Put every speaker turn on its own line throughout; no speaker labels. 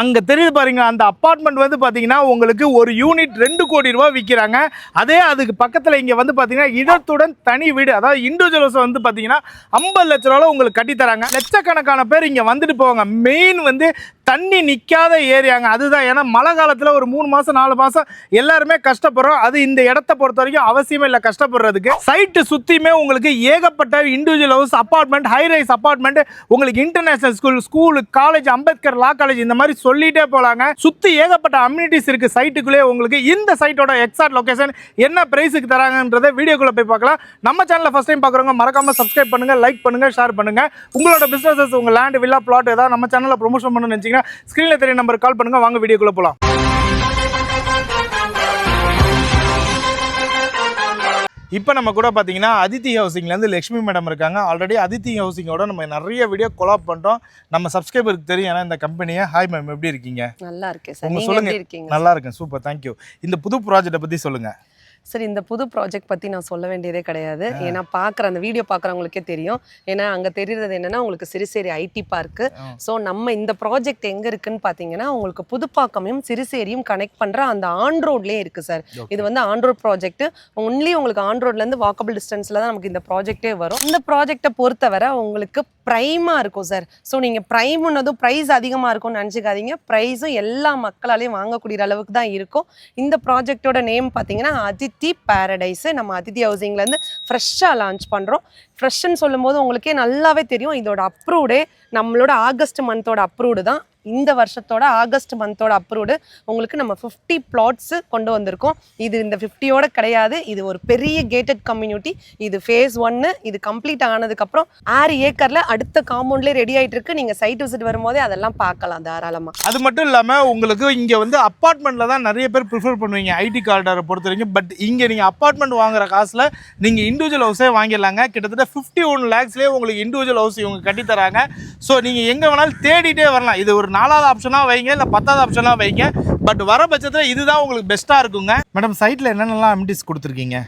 அங்கே தெரியுது பாருங்க அந்த அப்பார்ட்மெண்ட் வந்து பார்த்தீங்கன்னா உங்களுக்கு ஒரு யூனிட் ரெண்டு கோடி ரூபா விற்கிறாங்க அதே அதுக்கு பக்கத்தில் இங்கே வந்து பார்த்தீங்கன்னா இடத்துடன் தனி வீடு அதாவது இண்டிவிஜுவல்ஸ் வந்து பார்த்தீங்கன்னா ஐம்பது லட்ச ரூபாவில் உங்களுக்கு கட்டித்தராங்க. லட்சக்கணக்கான பேர் இங்கே வந்துட்டு போவாங்க. மெயின் வந்து தண்ணி நிற்காத ஏரியாங்க. அதுதான். ஏன்னா மழை காலத்தில் ஒரு மூணு மாதம் நாலு மாதம் எல்லாருமே கஷ்டப்படுறோம். அது இந்த இடத்த பொறுத்த வரைக்கும் அவசியமே இல்லை கஷ்டப்படுறதுக்கு. சைட்டு சுற்றியுமே உங்களுக்கு ஏகப்பட்ட individual house apartment high rise apartment உங்களுக்கு international school school college Ambedkar law college இந்த மாதிரி சொல்லிட்டே போகலாங்க சுற்றி ஏகப்பட்ட அம்யூனிட்டிஸ் இருக்குது சைட்டுக்குள்ளே உங்களுக்கு இந்த சைட்டோட எக்ஸாக்ட் லொக்கேஷன் என்ன ப்ரைஸுக்கு தராங்கன்றதை வீடியோக்குள்ளே போய் பார்க்கலாம். நம்ம சேனலில் ஃபஸ்ட் டைம் பார்க்குறவங்க மறக்காமல் சப்ஸ்கிரைப் பண்ணுங்க லைக் பண்ணுங்கள் ஷேர் பண்ணுங்கள் உங்களோட பிஸ்னஸஸ் உங்கள் லேண்ட் வில்லா பிளாட் ஏதாவது நம்ம சேனலில் ப்ரொமோஷன் பண்ணணும்னு நினச்சிங்கன்னா ஸ்க்ரீனில் தெரிய நம்பர் கால் பண்ணுங்க. வாங்க வீடியோக்குள்ளே போகலாம் இப்போ நம்ம கூட பார்த்தீங்கன்னா அதித்தி ஹவுசிங்லேருந்து லக்ஷ்மி மேடம் இருக்காங்க. ஆல்ரெடி அதித்தி ஹவுசிங்கோட நம்ம நிறைய வீடியோ கொலாப் பண்ணிட்டோம் நம்ம சப்ஸ்கிரைபருக்கு தெரியும். ஏன்னா இந்த கம்பெனியை ஹாய் மேம் எப்படி இருக்கீங்க?
நல்லா இருக்கேன் சார்.
உங்க
நீங்க
சொல்லுங்க. நல்லா இருக்கேன். சூப்பர் தேங்க்யூ இந்த புது ப்ராஜெக்ட்டை பற்றி சொல்லுங்க.
சார் இந்த புது ப்ராஜெக்ட் பத்தி நான் சொல்ல வேண்டியதே கிடையாது. ஏன்னா பாக்குற அந்த வீடியோ பாக்குறவங்களுக்கே தெரியும். ஏன்னா அங்க தெரியுறது என்னன்னா உங்களுக்கு சிறுசேரி ஐடி பார்க்கு. ஸோ நம்ம இந்த ப்ராஜெக்ட் எங்க இருக்குன்னு பாத்தீங்கன்னா உங்களுக்கு புதுப்பாக்கமையும் சிறுசேரியும் கனெக்ட் பண்ற அந்த ஆன் ரோட்லயே இருக்கு சார் இது வந்து ஆன் ரோட் ப்ராஜெக்ட் ஒன்லி உங்களுக்கு ஆன் ரோட்ல இருந்து வாக்கபிள் டிஸ்டன்ஸ்ல தான் நமக்கு இந்த ப்ராஜெக்டே வரும். இந்த ப்ராஜெக்ட்டை பொறுத்தவரை உங்களுக்கு ப்ரைமாக இருக்கும் சார் ஸோ நீங்கள் ப்ரைம்னதும் ப்ரைஸ் அதிகமாக இருக்கும்னு நினச்சிக்காதீங்க. ப்ரைஸும் எல்லா மக்களாலையும் வாங்கக்கூடிய அளவுக்கு தான் இருக்கும். இந்த ப்ராஜெக்டோட நேம் பார்த்தீங்கன்னா அதித்தி பேரடைஸு நம்ம அதித்தி ஹவுசிங்லேருந்து ஃப்ரெஷ்ஷாக லான்ச் பண்ணுறோம் ஃப்ரெஷ்ஷுன்னு சொல்லும்போது உங்களுக்கே நல்லாவே தெரியும். இதோட அப்ரூவ்டே நம்மளோட ஆகஸ்ட் மந்தோட அப்ரூவ்டு தான். இந்த வருஷத்தோட ஆகஸ்ட் மந்தோட அப்ரூவ்டு உங்களுக்கு நம்ம ஃபிஃப்டி பிளாட்ஸு கொண்டு வந்திருக்கோம். இது இந்த ஃபிஃப்டியோட கிடையாது. இது ஒரு பெரிய கேட்டட் கம்யூனிட்டி இது ஃபேஸ் ஒன்று இது கம்ப்ளீட் ஆனதுக்கப்புறம் ஆறு ஏக்கரில் அடுத்த காம்பவுண்ட்லேயே ரெடி ஆகிட்டு இருக்கு. நீங்கள் சைட் விசிட் வரும்போதே அதெல்லாம் பார்க்கலாம் தாராளமாக
அது மட்டும் இல்லாமல் உங்களுக்கு இங்கே வந்து அப்பார்ட்மெண்ட்டில் தான் நிறைய பேர் ப்ரிஃபர் பண்ணுவீங்க ஐடி கார்டரை பொறுத்த வரைக்கும் பட் இங்கே நீங்கள் அப்பார்ட்மெண்ட் வாங்குற காசில் நீங்கள் இண்டிவிஜுவல் ஹவுஸே வாங்கிடலாங்க. கிட்டத்தட்ட ஃபிஃப்டி ஒன் லேக்ஸ்லேயே உங்களுக்கு இண்டிவிஜுவல் ஹவுஸ் இவங்க கட்டித்தராங்க. ஸோ நீங்கள் எங்கே வேணாலும் தேடிட்டே வரலாம். இது ஒரு நாலாவது ஆப்ஷனாக வைங்க இல்லை பத்தாவது ஆப்ஷனாக வைங்க. பட் வர பட்சத்தில் இதுதான் உங்களுக்கு பெஸ்ட்டாக இருக்குங்க. மேடம் சைட்டில் என்னென்னலாம் அமிட்டிஸ் கொடுத்துருக்கீங்க?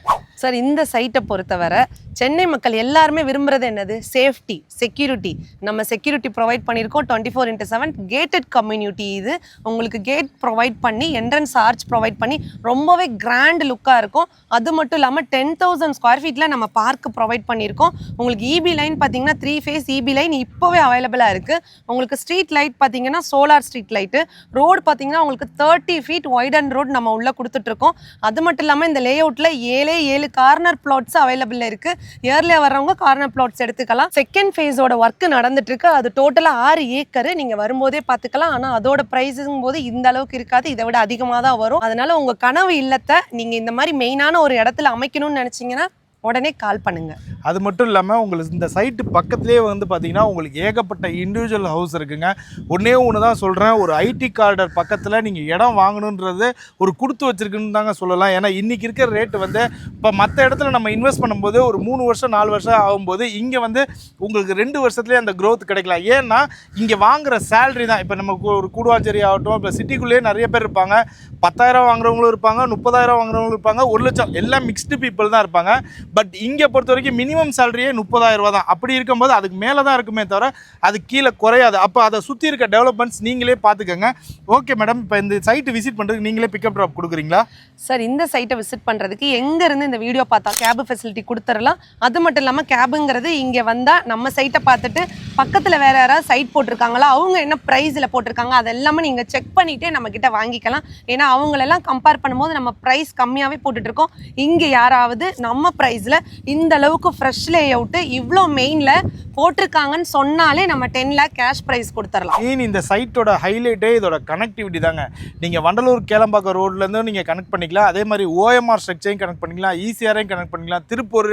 சார் இந்த சைட்டை பொறுத்தவரை சென்னை மக்கள் எல்லாருமே விரும்புறது என்னது? சேஃப்டி செக்யூரிட்டி நம்ம செக்யூரிட்டி ப்ரொவைட் பண்ணியிருக்கோம் twenty four into seven gated community இது. உங்களுக்கு கேட் ப்ரொவைட் பண்ணி என்ட்ரன்ஸ் ஆர்ச் ப்ரொவைட் பண்ணி ரொம்பவே கிராண்ட் லுக்காக இருக்கும். அது மட்டும் இல்லாமல் டென் தௌசண்ட் ஸ்கொயர் ஃபீட்டில் நம்ம பார்க் ப்ரொவைட் பண்ணியிருக்கோம். உங்களுக்கு இபி லைன் பார்த்தீங்கன்னா த்ரீ ஃபேஸ் இபி லைன் இப்போவே அவைலபிளாக இருக்குது உங்களுக்கு ஸ்ட்ரீட் லைட் பார்த்தீங்கன்னா சோலார் ஸ்ட்ரீட் லைட்டு ரோடு பார்த்தீங்கன்னா உங்களுக்கு தேர்ட்டி ஃபீட் ஒய்ட் ரோடு நம்ம உள்ளே கொடுத்துட்ருக்கோம் அது மட்டும் இல்லாமல் இந்த லே அவுட்டில் ஏழே ஏழு கார்னர் பிளாட்ஸ் அவைலபிள் இருக்கு. இயர்லியா வர்றவங்க கார்னர் பிளாட்ஸ் எடுத்துக்கலாம். செகண்ட் ஃபேஸோட ஒர்க் நடந்துட்டு இருக்கு அது டோட்டலா ஆறு ஏக்கர் நீங்க வரும்போதே பார்த்துக்கலாம் ஆனா அதோட ப்ரைஸுங்கும் போது இந்த அளவுக்கு இருக்காது. இதை விட அதிகமாக தான் வரும். அதனால உங்க கனவு இல்லத்தை நீங்க இந்த மாதிரி மெயினான ஒரு இடத்துல அமைக்கணும்னு நினைச்சீங்கன்னா உடனே கால் பண்ணுங்க.
அது மட்டும் இல்லாமல் உங்களுக்கு இந்த சைட்டு பக்கத்துலேயே வந்து பார்த்தீங்கன்னா உங்களுக்கு ஏகப்பட்ட இண்டிவிஜுவல் ஹவுஸ் இருக்குங்க. ஒன்றே ஒன்று தான் சொல்கிறேன் ஒரு ஐடி கார்டர் பக்கத்தில் நீங்கள் இடம் வாங்கணுன்றது ஒரு கொடுத்து வச்சுருக்குன்னு தாங்க சொல்லலாம். ஏன்னா இன்றைக்கி இருக்கிற ரேட்டு வந்து இப்போ மற்ற இடத்துல நம்ம இன்வெஸ்ட் பண்ணும்போது ஒரு மூணு வருஷம் நாலு வருஷம் ஆகும்போது இங்கே வந்து உங்களுக்கு ரெண்டு வருஷத்துலேயே அந்த க்ரோத் கிடைக்கலாம். ஏன்னா இங்கே வாங்குற சேலரி தான். இப்போ நம்ம கு- ஒரு கூடுவாஞ்சேரி ஆகட்டும் இப்போ சிட்டிக்குள்ளேயே நிறைய பேர் இருப்பாங்க. பத்தாயிரம் வாங்குறவங்களும் இருப்பாங்க முப்பதாயிரம் வாங்குறவங்களும் இருப்பாங்க ஒரு லட்சம். எல்லாம் மிக்ஸ்டு பீப்புள் தான் இருப்பாங்க. பட் இங்கே பொறுத்த வரைக்கும் மினிமம் சேலரியே முப்பதாயிரம் ரூபா தான். அப்படி இருக்கும்போது அதுக்கு மேலே தான் இருக்குமே தவிர அது கீழே குறையாது. அப்போ அதை சுற்றி இருக்க டெவலப்மெண்ட்ஸ் நீங்களே பார்த்துக்கோங்க. ஓகே மேடம் இப்போ இந்த சைட்டு விசிட் பண்ணுறதுக்கு நீங்களே பிக்கப் ட்ராப் கொடுக்குறீங்களா?
சார் இந்த சைட்டை விசிட் பண்ணுறதுக்கு எங்கேருந்து இந்த வீடியோ பார்த்தா கேபு ஃபெசிலிட்டி கொடுத்துடலாம் அது மட்டும் இல்லாமல் கேபுங்கிறது இங்கே வந்தால் நம்ம சைட்டை பார்த்துட்டு பக்கத்தில் வேற யாராவது சைட் போட்டிருக்காங்களா அவங்க என்ன ப்ரைஸில் போட்டிருக்காங்க அது எல்லாமே நீங்கள் செக் பண்ணிகிட்டே நம்ம வாங்கிக்கலாம். ஏன்னா அவங்களெல்லாம் கம்பேர் பண்ணும்போது நம்ம ப்ரைஸ் கம்மியாகவே போட்டுட்ருக்கோம் இங்கே யாராவது நம்ம ப்ரைஸ் ப்ரைஸில் இந்த அளவுக்கு ஃப்ரெஷ் லே அவுட்டு இவ்வளோ மெயினில் போட்டிருக்காங்கன்னு சொன்னாலே நம்ம டென் லேக் கேஷ் ப்ரைஸ் கொடுத்துடலாம்
மெயின் இந்த சைட்டோட ஹைலைட்டே இதோட கனெக்டிவிட்டி தாங்க. நீங்கள் வண்டலூர் கேளம்பாக்கம் ரோட்லேருந்து நீங்கள் கனெக்ட் பண்ணிக்கலாம். அதே மாதிரி ஓஎம்ஆர் ஸ்ட்ரக்சரையும் கனெக்ட் பண்ணிக்கலாம். ஈசிஆரையும் கனெக்ட் பண்ணிக்கலாம். திருப்பூர்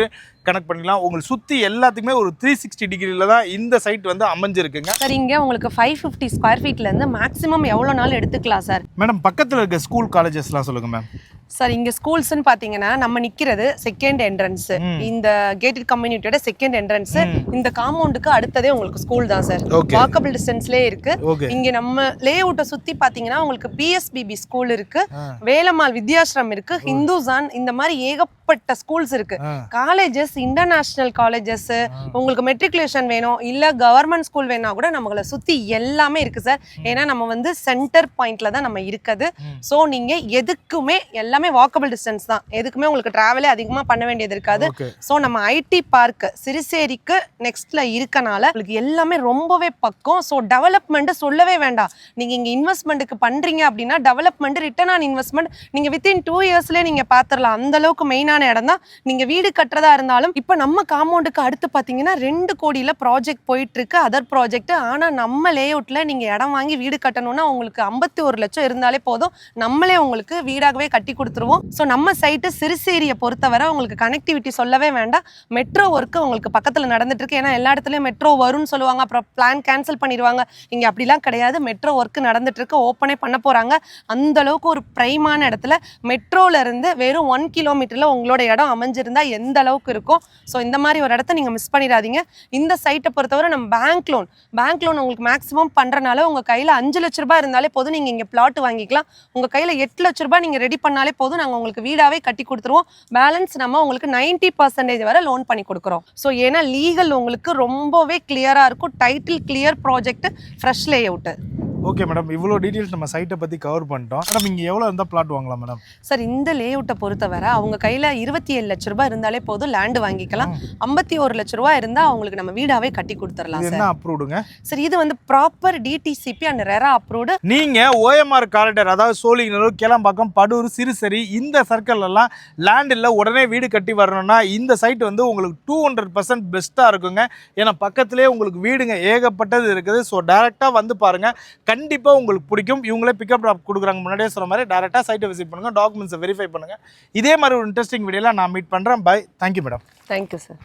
கனெக்ட் பண்ணிக்கலாம். உங்களுக்கு சுற்றி எல்லாத்துக்குமே ஒரு த்ரீ சிக்ஸ்டி டிகிரியில் தான் இந்த சைட் வந்து அமைஞ்சிருக்குங்க.
சார் இங்கே உங்களுக்கு ஃபைவ் ஃபிஃப்டி ஸ்கொயர் ஃபீட்லேருந்து மேக்ஸிமம் எவ்வளோ நாள் எடுத்துக்கலாம் சார்
மேடம் பக்கத்தில் இருக்க ஸ்கூல் காலேஜஸ்லாம் சொல்லுங்கள் மேம்
சார் இங்க ஸ்கூல்ஸ்னு பாத்தீங்கன்னா நம்ம நிக்கிறது செகண்ட் என்ட்ரன்ஸ். இந்த கேட்டட் கம்யூனிட்டியோட செகண்ட் என்ட்ரன்ஸ் இந்த காம்பவுண்டுக்கு அடுத்ததே உங்களுக்கு ஸ்கூல் தான் சார் வாக்கபிள் டிஸ்டன்ஸ்லயே இருக்கு. இங்க நம்ம லே அவுட்டை சுத்தி பாத்தீங்கன்னா உங்களுக்கு பிஎஸ்பிபி ஸ்கூல் இருக்கு. வேலம்மாள் வித்யாஸ்ரம் இருக்கு. ஹிந்துசான் இந்த மாதிரி ஏகப்பட்ட ஸ்கூல்ஸ் இருக்கு. காலேஜஸ் இன்டர்நேஷனல் காலேஜஸ் உங்களுக்கு மெட்ரிகுலேஷன் வேணும் இல்ல கவர்மெண்ட் ஸ்கூல் வேணா கூட நம்மளை சுத்தி எல்லாமே இருக்கு சார் ஏன்னா நம்ம வந்து சென்டர் பாயிண்ட்ல தான் நம்ம இருக்குது. ஸோ நீங்க எதுக்குமே எல்லாமே வாக்கபிள் டிஸ்டன்ஸ் தான். எதுக்குமே உங்களுக்கு டிராவலே அதிகமா பண்ண வேண்டியது இருக்காது. ஸோ நம்ம ஐடி பார்க் சிறுசேரிக்கு நெக்ஸ்ட்ல இருக்கனால உங்களுக்கு எல்லாமே ரொம்பவே பக்கம். ஸோ டெவலப்மெண்ட் சொல்லவே வேண்டாம். நீங்க இங்க இன்வெஸ்ட்மெண்ட்டுக்கு பண்றீங்க அப்படின்னா டெவலப்மெண்ட் ரிட்டர்ன் ஆன் இன்வெஸ்ட்மெண்ட் நீங்க வித்தின் டூ இயர்ஸ்லேயே நீங்க பாத்திரலாம். அந்த அளவுக்கு மெயினான இடம் தான். நீங்க வீடு கட்டுறதா இருந்தாலும் இப்போ நம்ம காம்பவுண்டுக்கு அடுத்து பாத்தீங்கன்னா ரெண்டு கோடியில ப்ராஜெக்ட் போயிட்டு இருக்கு அதர் ப்ராஜெக்ட் ஆனா நம்ம லே அவுட்ல நீங்க இடம் வாங்கி வீடு கட்டணும்னா உங்களுக்கு ஐம்பத்தி ஒரு லட்சம் இருந்தாலே போதும். நம்மளே உங்களுக்கு வீடாகவே கட்டி கொடுத்துருவோம் ஸோ நம்ம சைட்டு சிறுசேரியை பொறுத்தவரை உங்களுக்கு கனெக்டிவிட்டி சொல்லவே வேண்டாம். மெட்ரோ ஒர்க்கு உங்களுக்கு பக்கத்தில் நடந்துட்டு இருக்கு ஏன்னா எல்லா இடத்துலையும் மெட்ரோ வரும்னு சொல்லுவாங்க. அப்புறம் பிளான் கேன்சல் பண்ணிடுவாங்க இங்கே அப்படிலாம் கிடையாது. மெட்ரோ ஒர்க்கு நடந்துட்டு இருக்கு ஓப்பனே பண்ண போகிறாங்க அந்த அளவுக்கு ஒரு ப்ரைமான இடத்துல மெட்ரோலேருந்து வெறும் ஒன் கிலோமீட்டரில் உங்களோட இடம் அமைஞ்சிருந்தா எந்த அளவுக்கு இருக்கும்? ஸோ இந்த மாதிரி ஒரு இடத்த நீங்கள் மிஸ் பண்ணிடாதீங்க. இந்த சைட்டை பொறுத்தவரை நம்ம பேங்க் லோன் பேங்க் லோன் உங்களுக்கு மேக்ஸிமம் பண்ணுறனால உங்கள் கையில் அஞ்சு லட்ச ரூபாய் இருந்தாலே போதும். நீங்கள் இங்கே பிளாட் வாங்கிக்கலாம். உங்கள் கையில் எட்டு லட்ச ரூபாய் நீங்கள் ரெடி பண்ணாலே போதும் நாங்கள் உங்களுக்கு வீடாகவே கட்டி கொடுத்துருவோம். பேலன்ஸ் நம்ம உங்களுக்கு நைன்ட்டி பர்சன்டேஜ் வரை லோன் பண்ணி கொடுக்குறோம். ஸோ ஏன்னா லீகல் உங்களுக்கு ரொம்பவே கிளியராக இருக்கும். Title clear project fresh layout
okay madam இவ்வளோ டீட்டெயில்ஸ் நம்ம சைட்டை பற்றி கவர் பண்ணிட்டோம். மேடம் இங்கே எவ்வளோ இருந்தால் பிளாட் வாங்கலாம் மேடம்
சார் இந்த லே அவுட்டை பொறுத்தவரை அவங்க கையில் இருபத்தி ஏழு லட்ச ரூபாய் இருந்தாலே போதும் லேண்டு வாங்கிக்கலாம். ஐம்பத்தி ஒரு லட்ச ரூபாய் இருந்தால் அவங்களுக்கு நம்ம வீடாகவே கட்டி கொடுத்துடலாம்
என்ன அப்ரூவ்டுங்க
சார் இது வந்து proper DTCP and RERA approved
நீங்கள் ஓஎம்ஆர் காரிடர் அதாவது சோழிங்கநல்லூர் கிளம்பாக்கம் படூர் சிறுசரி இந்த சர்க்கிள்லாம் லேண்ட் இல்லை உடனே வீடு கட்டி வரணும்னா இந்த சைட் வந்து உங்களுக்கு டூ ஹண்ட்ரட் பர்சன்ட் பெஸ்ட்டாக இருக்குங்க. ஏன்னா பக்கத்துலேயே உங்களுக்கு வீடுங்க ஏகப்பட்டது இருக்குது. ஸோ டேரெக்டாக வந்து பாருங்கள் கண்டிப்பாக உங்களுக்கு பிடிக்கும். இவங்களே பிக்கப் ட்ராப் கொடுக்குறாங்க. முன்னாடியே சொன்ன மாதிரி டேரெக்டாக சைட்டை விசிட் பண்ணுங்கள் டாக்குமெண்ட்ஸை வெரிஃபை பண்ணுங்கள் இதே மாதிரி ஒரு இன்ட்ரெஸ்டிங் வீடியோவில் நான் மீட் பண்ணுறேன் bye thank you madam
thank you sir